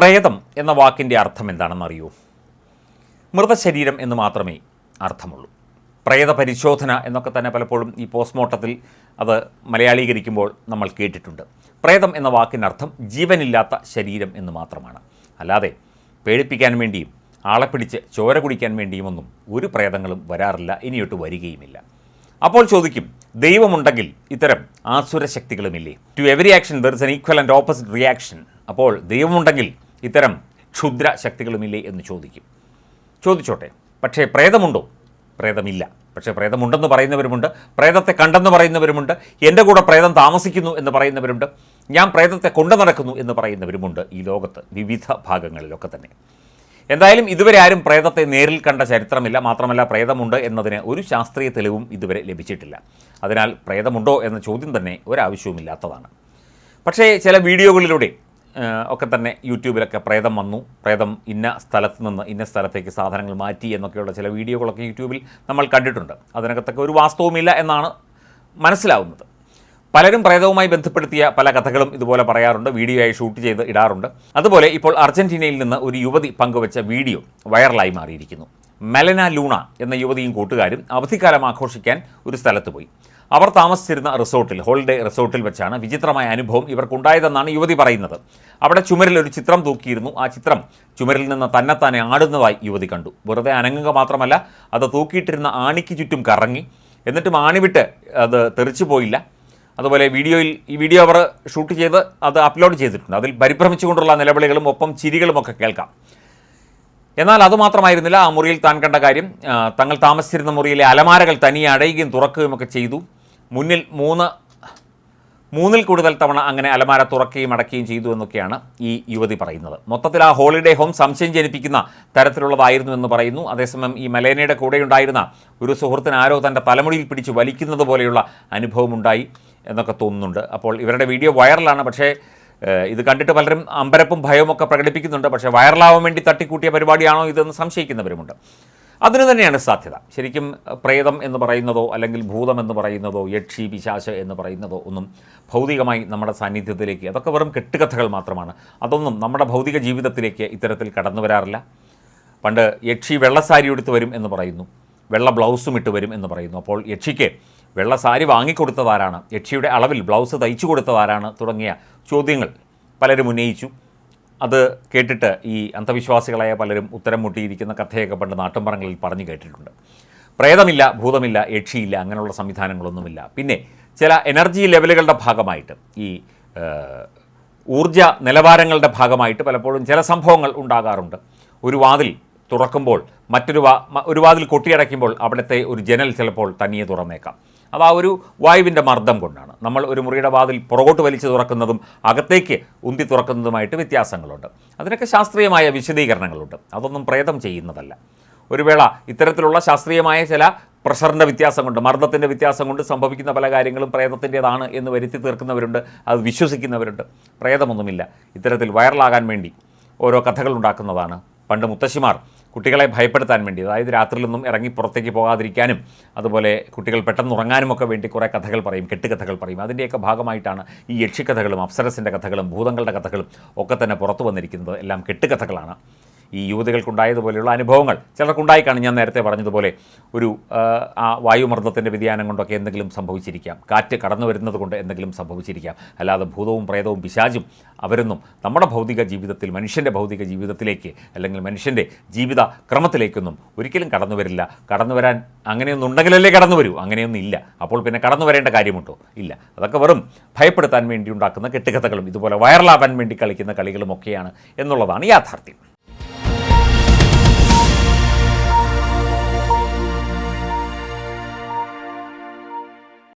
പ്രേതം എന്ന വാക്കിന്റെ അർത്ഥം എന്താണെന്ന് അറിയൂ. മൃതശരീരം എന്ന് മാത്രമേ അർത്ഥമുള്ളൂ. പ്രേത പരിശോധന എന്നൊക്കെ തന്നെ പലപ്പോഴും ഈ പോസ്റ്റ്മോർട്ടത്തിൽ അത് മലയാളീകരിക്കുമ്പോൾ നമ്മൾ കേട്ടിട്ടുണ്ട്. പ്രേതം എന്ന വാക്കിനർത്ഥം ജീവനില്ലാത്ത ശരീരം എന്ന് മാത്രമാണ്. അല്ലാതെ പേടിപ്പിക്കാൻ വേണ്ടിയും ആളെ പിടിച്ച് ചോര കുടിക്കാൻ വേണ്ടിയുമൊന്നും ഒരു പ്രേതങ്ങളും വരാറില്ല ഇനിയൊട്ട് വരികയുമില്ല. അപ്പോൾ ചോദിക്കും ദൈവമുണ്ടെങ്കിൽ ഇത്തരം ആസുര ശക്തികളുമില്ലേ to every action there is an equal and opposite reaction അപ്പോൾ ദൈവമുണ്ടെങ്കിൽ ഇത്തരം ക്ഷുദ്ര ശക്തികളുമില്ലേ എന്ന് ചോദിക്കും. ചോദിച്ചോട്ടെ പക്ഷേ പ്രേതമുണ്ടോ? പ്രേതമില്ല. പക്ഷേ പ്രേതമുണ്ടെന്ന് പറയുന്നവരുമുണ്ട്. പ്രേതത്തെ കണ്ടെന്ന് പറയുന്നവരുമുണ്ട്. എന്റെ കൂടെ പ്രേതം താമസിക്കുന്നു എന്ന് പറയുന്നവരുണ്ട്. ഞാൻ പ്രേതത്തെ കൊണ്ടു നടക്കുന്നു എന്ന് പറയുന്നവരുമുണ്ട് ഈ ലോകത്ത് വിവിധ ഭാഗങ്ങളിലൊക്കെ തന്നെ. എന്തായാലും ഇതുവരെ ആരും പ്രേതത്തെ നേരിൽ കണ്ട ചരിത്രമില്ല. മാത്രമല്ല പ്രേതമുണ്ട് എന്നതിന് ഒരു ശാസ്ത്രീയ തെളിവും ഇതുവരെ ലഭിച്ചിട്ടില്ല. അതിനാൽ പ്രേതമുണ്ടോ എന്ന ചോദ്യം തന്നെ ഒരാവശ്യവുമില്ലാത്തതാണ്. പക്ഷേ ചില വീഡിയോകളിലൂടെ ഒക്കെ തന്നെ യൂട്യൂബിലൊക്കെ പ്രേതം വന്നു. പ്രേതം ഇന്ന സ്ഥലത്ത് നിന്ന് ഇന്ന സ്ഥലത്തേക്ക് സാധനങ്ങൾ മാറ്റി എന്നൊക്കെയുള്ള ചില വീഡിയോകളൊക്കെ യൂട്യൂബിൽ നമ്മൾ കണ്ടിട്ടുണ്ട്. അതിനകത്തൊക്കെ ഒരു വാസ്തവുമില്ല എന്നാണ് മനസ്സിലാവുന്നത്. പലരും പ്രേതവുമായി ബന്ധപ്പെടുത്തിയ പല കഥകളും ഇതുപോലെ പറയാറുണ്ട് വീഡിയോ ആയി ഷൂട്ട് ചെയ്ത് ഇടാറുണ്ട്. അതുപോലെ ഇപ്പോൾ അർജന്റീനയിൽ നിന്ന് ഒരു യുവതി പങ്കുവച്ച വീഡിയോ വൈറലായി മാറിയിരിക്കുന്നു. മെലന ലൂണ എന്ന യുവതിയും കൂട്ടുകാരും അവധിക്കാലം ആഘോഷിക്കാൻ ഒരു സ്ഥലത്ത് പോയി. അവർ താമസിച്ചിരുന്ന റിസോർട്ടിൽ ഹോളിഡേ റിസോർട്ടിൽ വെച്ചാണ് വിചിത്രമായ അനുഭവം ഇവർക്കുണ്ടായതെന്നാണ് യുവതി പറയുന്നത്. അവിടെ ചുമരിൽ ഒരു ചിത്രം തൂക്കിയിരുന്നു. ആ ചിത്രം ചുമരിൽ നിന്ന് തന്നെത്താനെ ആടുന്നതായി യുവതി കണ്ടു. വെറുതെ അനങ്ങുക മാത്രമല്ല അത് തൂക്കിയിട്ടിരുന്ന ആണിക്ക് ചുറ്റും കറങ്ങി. എന്നിട്ടും ആണി വിട്ട് അത് തെറിച്ചു പോയില്ല. അതുപോലെ വീഡിയോയിൽ ഈ വീഡിയോ അവർ ഷൂട്ട് ചെയ്ത് അത് അപ്ലോഡ് ചെയ്തിട്ടുണ്ട്. അതിൽ പരിഭ്രമിച്ചുകൊണ്ടുള്ള നിലവിളികളും ഒപ്പം ചിരികളും ഒക്കെ കേൾക്കാം. എന്നാൽ അതുമാത്രമായിരുന്നില്ല ആ മുറിയിൽ താൻ കണ്ട കാര്യം തങ്ങൾ താമസിച്ചിരുന്ന മുറിയിലെ അലമാരകൾ തനിയെ അടയുകയും തുറക്കുകയും ഒക്കെ ചെയ്തു. മുന്നിൽ മൂന്ന് മൂന്നിൽ കൂടുതൽ തവണ അങ്ങനെ അലമാര തുറക്കുകയും അടക്കുകയും ചെയ്തു എന്നൊക്കെയാണ് ഈ യുവതി പറയുന്നത്. മൊത്തത്തിൽ ആ ഹോളിഡേ ഹോം സംശയം ജനിപ്പിക്കുന്ന തരത്തിലുള്ളതായിരുന്നു എന്ന് പറയുന്നു. അതേസമയം ഈ മലേനയുടെ കൂടെയുണ്ടായിരുന്ന ഒരു സുഹൃത്തിന് ആരോ തന്റെ തലമുടിയിൽ പിടിച്ച് വലിക്കുന്നത് പോലെയുള്ള അനുഭവമുണ്ടായി എന്നൊക്കെ തോന്നുന്നുണ്ട്. അപ്പോൾ ഇവരുടെ വീഡിയോ വൈറലാണ്. പക്ഷേ ഇത് കണ്ടിട്ട് പലരും അമ്പരപ്പും ഭയവും ഒക്കെ പ്രകടിപ്പിക്കുന്നുണ്ട്. പക്ഷേ വൈറലാവാൻ വേണ്ടി തട്ടിക്കൂട്ടിയ പരിപാടിയാണോ ഇതെന്ന് സംശയിക്കുന്നവരുമുണ്ട്. അതിന് തന്നെയാണ് സാധ്യത. ശരിക്കും പ്രേതം എന്ന് പറയുന്നതോ അല്ലെങ്കിൽ ഭൂതം എന്ന് പറയുന്നതോ യക്ഷി പിശാശ് എന്ന് പറയുന്നതോ ഒന്നും ഭൗതികമായി നമ്മുടെ സാന്നിധ്യത്തിലേക്ക് അതൊക്കെ വെറും കെട്ടുകഥകൾ മാത്രമാണ്. അതൊന്നും നമ്മുടെ ഭൗതിക ജീവിതത്തിലേക്ക് ഇത്തരത്തിൽ കടന്നു വരാറില്ല. പണ്ട് യക്ഷി വെള്ളസാരി എടുത്ത് വരും എന്ന് പറയുന്നു. വെള്ള ബ്ലൗസും ഇട്ട് വരും എന്ന് പറയുന്നു. അപ്പോൾ യക്ഷിക്ക് വെള്ള സാരി വാങ്ങിക്കൊടുത്തതാരാണ്? യക്ഷിയുടെ അളവിൽ ബ്ലൗസ് തയ്ച്ചു കൊടുത്തതാരാണ് തുടങ്ങിയ ചോദ്യങ്ങൾ പലരും ഉന്നയിച്ചു. അത് കേട്ടിട്ട് ഈ അന്ധവിശ്വാസികളായ പലരും ഉത്തരം മുട്ടിയിരിക്കുന്ന കഥയൊക്കെ പണ്ട് നാട്ടുംപറങ്ങളിൽ പറഞ്ഞു കേട്ടിട്ടുണ്ട്. പ്രേതമില്ല ഭൂതമില്ല യക്ഷിയില്ല അങ്ങനെയുള്ള സംവിധാനങ്ങളൊന്നുമില്ല. പിന്നെ ചില എനർജി ലെവലുകളുടെ ഭാഗമായിട്ട് ഈ ഊർജ നിലവാരങ്ങളുടെ ഭാഗമായിട്ട് പലപ്പോഴും ചില സംഭവങ്ങൾ ഉണ്ടാകാറുണ്ട്. ഒരു വാതിൽ തുറക്കുമ്പോൾ മറ്റൊരു ഒരു വാതിൽ കൊട്ടിയടയ്ക്കുമ്പോൾ അവിടുത്തെ ഒരു ജനൽ ചിലപ്പോൾ തനിയെ തുറന്നേക്കാം. അത് ആ ഒരു വായുവിന്റെ മർദ്ദം കൊണ്ടാണ്. നമ്മൾ ഒരു മുറിയുടെ വാതിൽ പുറകോട്ട് വലിച്ചു തുറക്കുന്നതും അകത്തേക്ക് ഉന്തി തുറക്കുന്നതുമായിട്ട് വ്യത്യാസങ്ങളുണ്ട്. അതിനൊക്കെ ശാസ്ത്രീയമായ വിശദീകരണങ്ങളുണ്ട്. അതൊന്നും പ്രേതം ചെയ്യുന്നതല്ല. ഒരു വേള ഇത്തരത്തിലുള്ള ശാസ്ത്രീയമായ ചില പ്രഷറിന്റെ വ്യത്യാസം കൊണ്ട് മർദ്ദത്തിന്റെ വ്യത്യാസം കൊണ്ട് സംഭവിക്കുന്ന പല കാര്യങ്ങളും പ്രേതത്തിന്റെതാണ് എന്ന് വരുത്തി തീർക്കുന്നവരുണ്ട് അത് വിശ്വസിക്കുന്നവരുണ്ട്. പ്രേതമൊന്നുമില്ല. ഇത്തരത്തിൽ വൈറലാകാൻ വേണ്ടി ഓരോ കഥകൾ ഉണ്ടാക്കുന്നതാണ്. പണ്ട് മുത്തശ്ശിമാർ കുട്ടികളെ ഭയപ്പെടുത്താൻ വേണ്ടി. അതായത് രാത്രിയിലൊന്നും ഇറങ്ങി പുറത്തേക്ക് പോകാതിരിക്കാനും അതുപോലെ കുട്ടികൾ പെട്ടെന്ന് ഉറങ്ങാനും ഒക്കെ വേണ്ടി കുറേ കഥകൾ പറയും കെട്ടുകഥകൾ പറയും. അതിന്റെയൊക്കെ ഭാഗമായിട്ടാണ് ഈ യക്ഷിക്കഥകളും അപ്സരസിന്റെ കഥകളും ഭൂതങ്ങളുടെ കഥകളും ഒക്കെ തന്നെ പുറത്തു വന്നിരിക്കുന്നത്. എല്ലാം കെട്ടുകഥകളാണ്. ഈ യുവതികൾക്കുണ്ടായതുപോലെയുള്ള അനുഭവങ്ങൾ. ചിലർക്കുണ്ടായി കാണും ഞാൻ നേരത്തെ പറഞ്ഞതുപോലെ ഒരു ആ വായുമർദ്ദത്തിന്റെ വ്യതിയാനം കൊണ്ടൊക്കെ എന്തെങ്കിലും സംഭവിച്ചിരിക്കാം. കാറ്റ് കടന്നു വരുന്നത് കൊണ്ട് എന്തെങ്കിലും സംഭവിച്ചിരിക്കാം. അല്ലാതെ ഭൂതവും പ്രേതവും പിശാചും അവരൊന്നും നമ്മുടെ ഭൗതിക ജീവിതത്തിൽ മനുഷ്യന്റെ ഭൗതിക ജീവിതത്തിലേക്ക് അല്ലെങ്കിൽ മനുഷ്യന്റെ ജീവിത ക്രമത്തിലേക്കൊന്നും ഒരിക്കലും കടന്നു വരില്ല. കടന്നു വരാൻ അങ്ങനെയൊന്നും ഉണ്ടെങ്കിലല്ലേ കടന്നു വരൂ. അങ്ങനെയൊന്നും ഇല്ല. അപ്പോൾ പിന്നെ കടന്നു വരേണ്ട കാര്യമുണ്ടോ? ഇല്ല. അതൊക്കെ വെറും ഭയപ്പെടുത്താൻ വേണ്ടി ഉണ്ടാക്കുന്ന കെട്ടുകഥകളും ഇതുപോലെ വൈറലാവാൻ വേണ്ടി കളിക്കുന്ന കളികളുമൊക്കെയാണ് എന്നുള്ളതാണ് യാഥാർത്ഥ്യം.